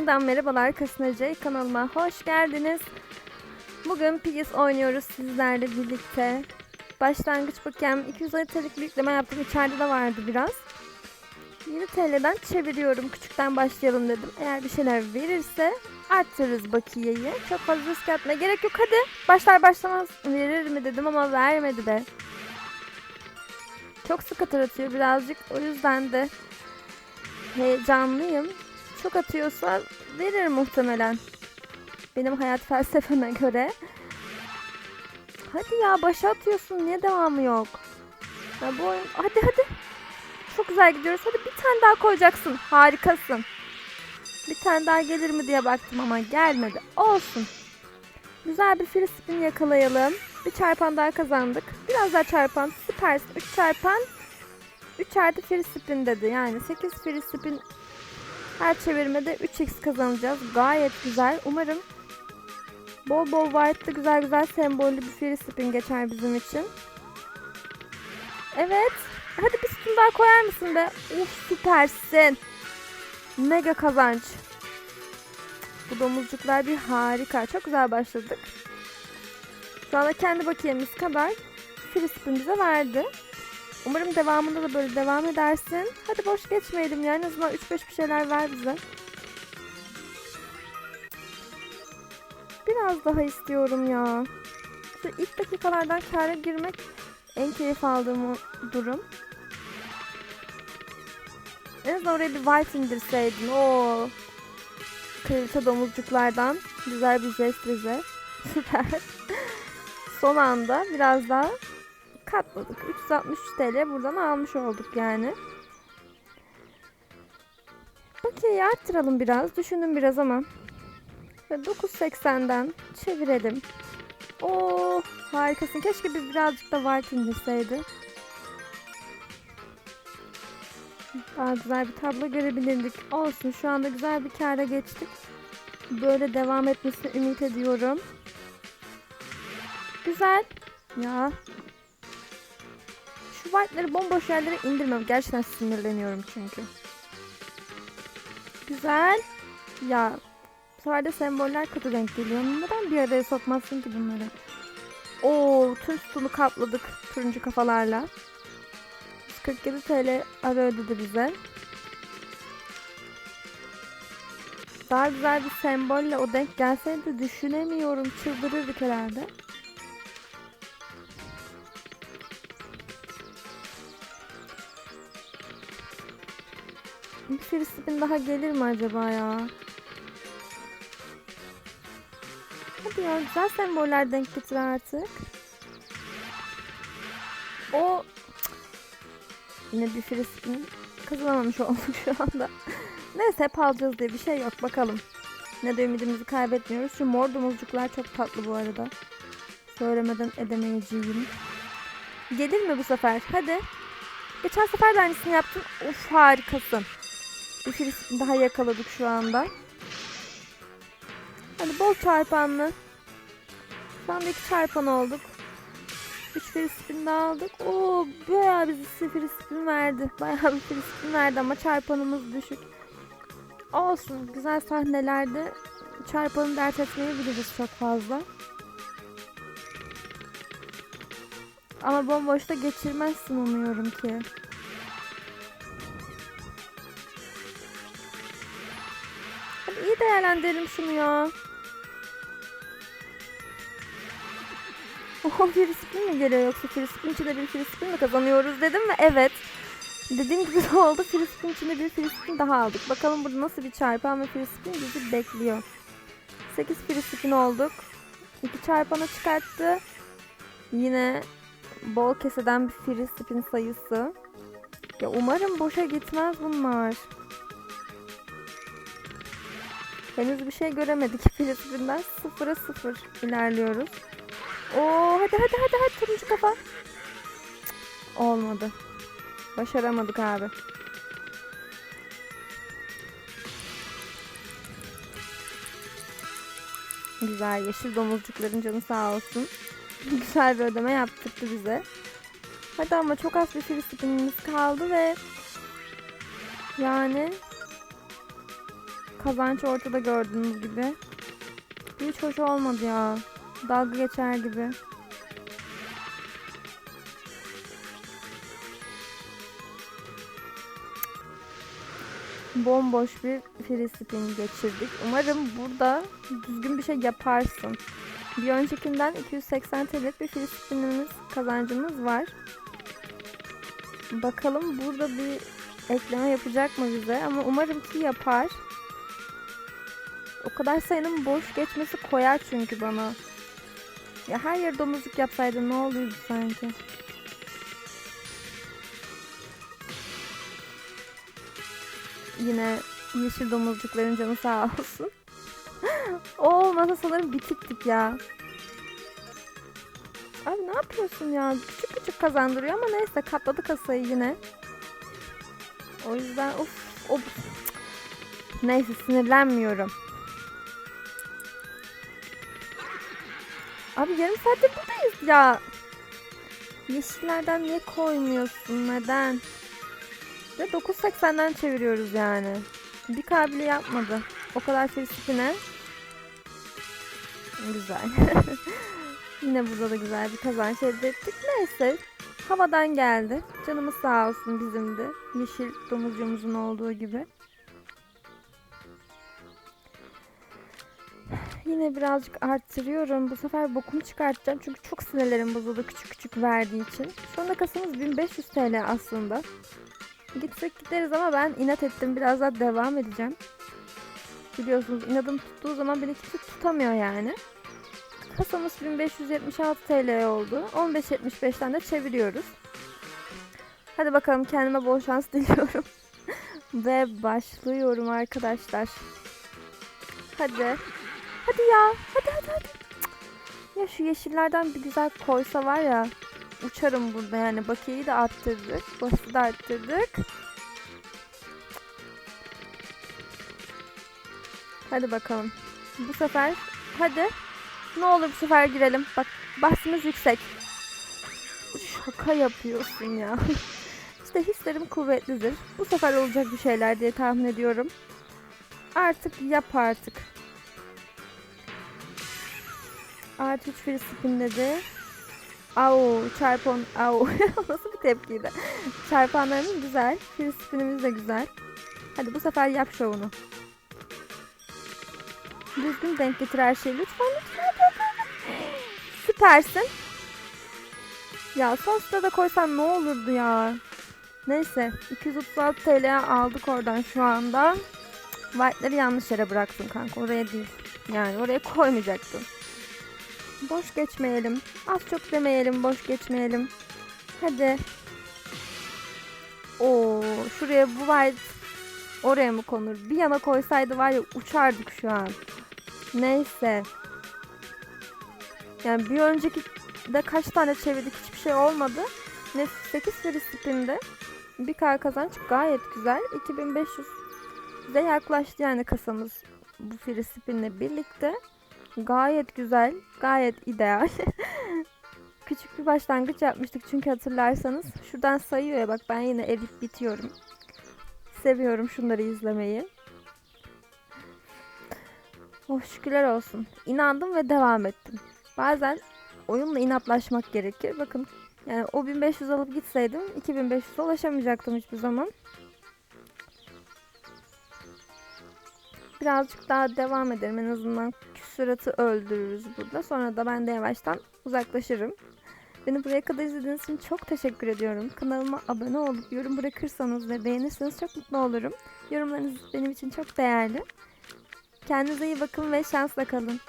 Yeniden merhabalar Kasınacı kanalıma hoş geldiniz. Bugün Pigis oynuyoruz sizlerle birlikte. Başlangıç bakayım 200 TL'lik bir yükleme yaptım. İçeride de vardı biraz. 7 TL'den çeviriyorum. Küçükten başlayalım dedim. Eğer bir şeyler verirse arttırırız bakiyeyi. Çok fazla risk atmaya gerek yok. Hadi başlar başlamaz verir mi dedim ama vermedi be. Çok sık atır atıyor birazcık. O yüzden de heyecanlıyım. Çok atıyorsa verir muhtemelen. Benim hayat felsefeme göre. Hadi ya başa atıyorsun. Niye devamı yok? Ya bu oyun... Hadi hadi. Çok güzel gidiyoruz. Hadi bir tane daha koyacaksın. Harikasın. Bir tane daha gelir mi diye baktım ama gelmedi. Olsun. Güzel bir free spin yakalayalım. Bir çarpan daha kazandık. Biraz daha çarpan. Süpersin. 3 çarpan. 3 artı free spin dedi. Yani 8 free spin her çevirmede 3x kazanacağız. Gayet güzel. Umarım bol bol white'lı güzel güzel sembollü bir free spin geçer bizim için. Evet. Hadi bir spin daha koyar mısın be? Uf süpersin. Mega kazanç. Bu domuzcuklar bir harika. Çok güzel başladık. Şu anda kendi bakiyemiz kadar free spin bize verdi. Umarım devamında da böyle devam edersin. Hadi boş geçmeyelim ya. En azından 3-5 bir şeyler ver bize. Biraz daha istiyorum ya. Şu ilk dakikalardan kâra girmek en keyif aldığım durum. En azından oraya bir white indirseydin. Oo. Kraliçe domuzcuklardan. Güzel bir jest bize. Süper. Son anda biraz daha katladık. 363 TL buradan almış olduk yani. Okey arttıralım biraz. Düşündüm biraz ama. Ve 9.80'den çevirelim. Oo harikasın. Keşke biz birazcık da white indirseydi. Daha güzel bir tablo görebilirdik. Olsun şu anda güzel bir kâra geçtik. Böyle devam etmesini ümit ediyorum. Güzel. Ya white'ları bomboş yerlere indirmem. Gerçekten sinirleniyorum çünkü. Güzel. Ya bu sefer de semboller kötü denk geliyor. Neden bir araya sokmazsın ki bunları? Oo, tüm sütunu kapladık turuncu kafalarla. 147 TL ara ödedi bize. Daha güzel bir sembolle o denk gelseydi düşünemiyorum. Çıldırırdık herhalde. Bir free daha gelir mi acaba ya? Hadi ya güzel semboller denk getir artık. O Yine bir free kazanamamış olduk şu anda. Neyse hep alacağız diye bir şey yok bakalım. Ne de ümidimizi kaybetmiyoruz. Şu mor domuzcuklar çok tatlı bu arada. Söylemeden edemeyeceğim. Gelir mi bu sefer? Hadi. Geçen sefer de aynısını yaptın. Of harikasın. Bir frisbee daha yakaladık şu anda. Hadi bol çarpanlı. Şu anda iki çarpan olduk. Üç frisbee daha aldık. Oo bayağı bizi frisbee verdi. Bayağı bir frisbee verdi ama çarpanımız düşük. Olsun. Güzel sahnelerde çarpanı dert etmeyebiliriz çok fazla. Ama bomboşta geçirmezsin umuyorum ki. İyi değerlendirelim şunu ya. Oho free spin mi geliyor yoksa free spin içinde bir free spin mi kazanıyoruz dedim ve evet. Dediğim gibi de oldu. Free spin içinde bir free spin daha aldık. Bakalım burada nasıl bir çarpan ve free spin bizi bekliyor. 8 free spin olduk. 2 çarpana çıkarttı. Yine bol keseden bir free spin sayısı. Ya umarım boşa gitmez bunlar. Henüz bir şey göremedik. Spin'den 0'a 0 ilerliyoruz. Oo hadi hadi hadi hadi turuncu kafa. Cık, olmadı. Başaramadık abi. Güzel yeşil domuzcukların canı sağ olsun. Güzel bir ödeme yaptırdı bize. Hadi ama çok az bir free spinimiz kaldı ve yani kazanç ortada gördüğünüz gibi. Hiç hoş olmadı ya. Dalga geçer gibi. Bomboş bir free spin geçirdik. Umarım burada düzgün bir şey yaparsın. Bir öncekinden 280 TL'lik bir free spinimiz kazancımız var. Bakalım burada bir ekleme yapacak mı bize ama umarım ki yapar. O kadar sayının boş geçmesi koyar çünkü bana. Ya her yer domuzluk yapsaydı ne olurdu sanki. Yine yeşil domuzcukların canı sağ olsun. o olmasa sanırım bitiktik ya. Abi ne yapıyorsun ya? Küçük küçük kazandırıyor ama neyse katladı kasayı yine. O yüzden of of. Neyse sinirlenmiyorum. Abi yarım saattir buradayız ya. Yeşillerden niye koymuyorsun? Neden? Ve 9.80'den çeviriyoruz yani. Bir kabili yapmadı. O kadar free Güzel. Yine burada da güzel bir kazanç elde ettik. Neyse. Havadan geldi. Canımız sağ olsun bizim de. Yeşil domuzcuğumuzun olduğu gibi. Yine birazcık arttırıyorum. Bu sefer bokumu çıkartacağım. Çünkü çok sinirlerim bozuldu küçük küçük verdiği için. Şu anda kasamız 1500 TL aslında. Gitsek gideriz ama ben inat ettim. Biraz daha devam edeceğim. Biliyorsunuz inadım tuttuğu zaman beni kimse tutamıyor yani. Kasamız 1576 TL oldu. 15.75'ten de çeviriyoruz. Hadi bakalım kendime bol şans diliyorum. Ve başlıyorum arkadaşlar. Hadi. Hadi ya. Hadi hadi hadi. Ya şu yeşillerden bir güzel koysa var ya. Uçarım burada yani. Bakiyeyi de arttırdık. Bası arttırdık. Hadi bakalım. Bu sefer hadi. Ne olur bu sefer girelim. Bak bahsimiz yüksek. Şaka yapıyorsun ya. işte hislerim kuvvetlidir. Bu sefer olacak bir şeyler diye tahmin ediyorum. Artık yap artık. Artı 3 free spin dedi. Au çarpan au nasıl bir tepkiydi. Çarpanlarımız güzel. Free spinimiz de güzel. Hadi bu sefer yap şovunu. Düzgün denk getir her şeyi lütfen. lütfen. Süpersin. Ya son sırada koysan ne olurdu ya. Neyse 236 TL aldık oradan şu anda. White'ları yanlış yere bıraktım kanka oraya değil. Yani oraya koymayacaktım. Boş geçmeyelim. Az çok demeyelim boş geçmeyelim. Hadi. Oo, şuraya bu white oraya mı konur? Bir yana koysaydı var ya uçardık şu an. Neyse. Yani bir önceki de kaç tane çevirdik hiçbir şey olmadı. Ne 8 free spin'de bir kar kazanç gayet güzel. 2500 de yaklaştı yani kasamız bu free spin'le birlikte. Gayet güzel, gayet ideal. Küçük bir başlangıç yapmıştık çünkü hatırlarsanız. Şuradan sayıyor ya bak ben yine edip bitiyorum. Seviyorum şunları izlemeyi. Oh şükürler olsun. İnandım ve devam ettim. Bazen oyunla inatlaşmak gerekir. Bakın yani o 1500 alıp gitseydim 2500'e ulaşamayacaktım hiçbir zaman. Birazcık daha devam edelim en azından küsuratı öldürürüz burada. Sonra da ben de yavaştan uzaklaşırım. Beni buraya kadar izlediğiniz için çok teşekkür ediyorum. Kanalıma abone olup yorum bırakırsanız ve beğenirseniz çok mutlu olurum. Yorumlarınız benim için çok değerli. Kendinize iyi bakın ve şansla kalın.